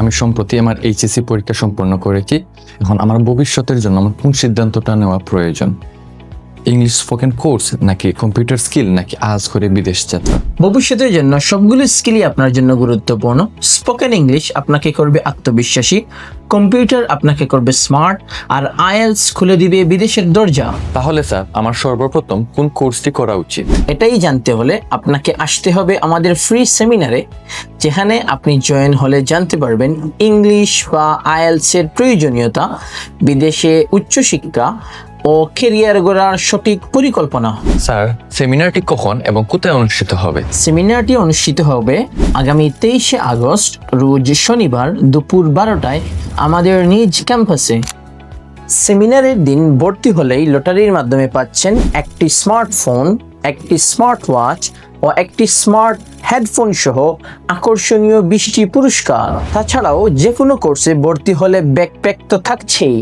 আমি সম্প্রতি আমার এইচএসসি পরীক্ষা সম্পন্ন করেছি। এখন আমার ভবিষ্যতের জন্য আমার কোন সিদ্ধান্তটা নেওয়া প্রয়োজন? ইংলিশ স্পোকেন কোর্স নাকি কম্পিউটার স্কিল নাকি আজ করে বিদেশ যাত্রা? ভবিষ্যতের জন্য সবগুলো স্কিলই আপনার জন্য গুরুত্বপূর্ণ। স্পোকেন ইংলিশ আপনাকে করবে আত্মবিশ্বাসী কম্পিউটার আপনাকে করবে স্মার্ট আর আইএলস খুলে দিবে বিদেশের দরজা। তাহলে স্যার আমার সর্বপ্রথম কোন কোর্সটি করা উচিত? এটাই জানতে হলে আপনাকে আসতে হবে আমাদের ফ্রি সেমিনারে যেখানে আপনি জয়েন হলে জানতে পারবেন ইংলিশ বা আইএলস এর প্রয়োজনীয়তা বিদেশে উচ্চশিক্ষা ও কেরিয়ার গড়ার সঠিক পরিকল্পনা। স্যার সেমিনারটি কখন এবং কোথায় অনুষ্ঠিত হবে? সেমিনারটি অনুষ্ঠিত হবে আগামী তেইশে আগস্ট রোজ শনিবার দুপুর বারোটায় আমাদের নিজ ক্যাম্পাসে। সেমিনারের দিন ভর্তি হলেই লটারির মাধ্যমে পাচ্ছেন একটি স্মার্টফোন একটি স্মার্ট ওয়াচ ও একটি স্মার্ট হেডফোন সহ আকর্ষণীয় বিশটি পুরস্কার। তাছাড়াও যে কোনো কোর্সে ভর্তি হলে ব্যাকপ্যাক তো থাকছেই।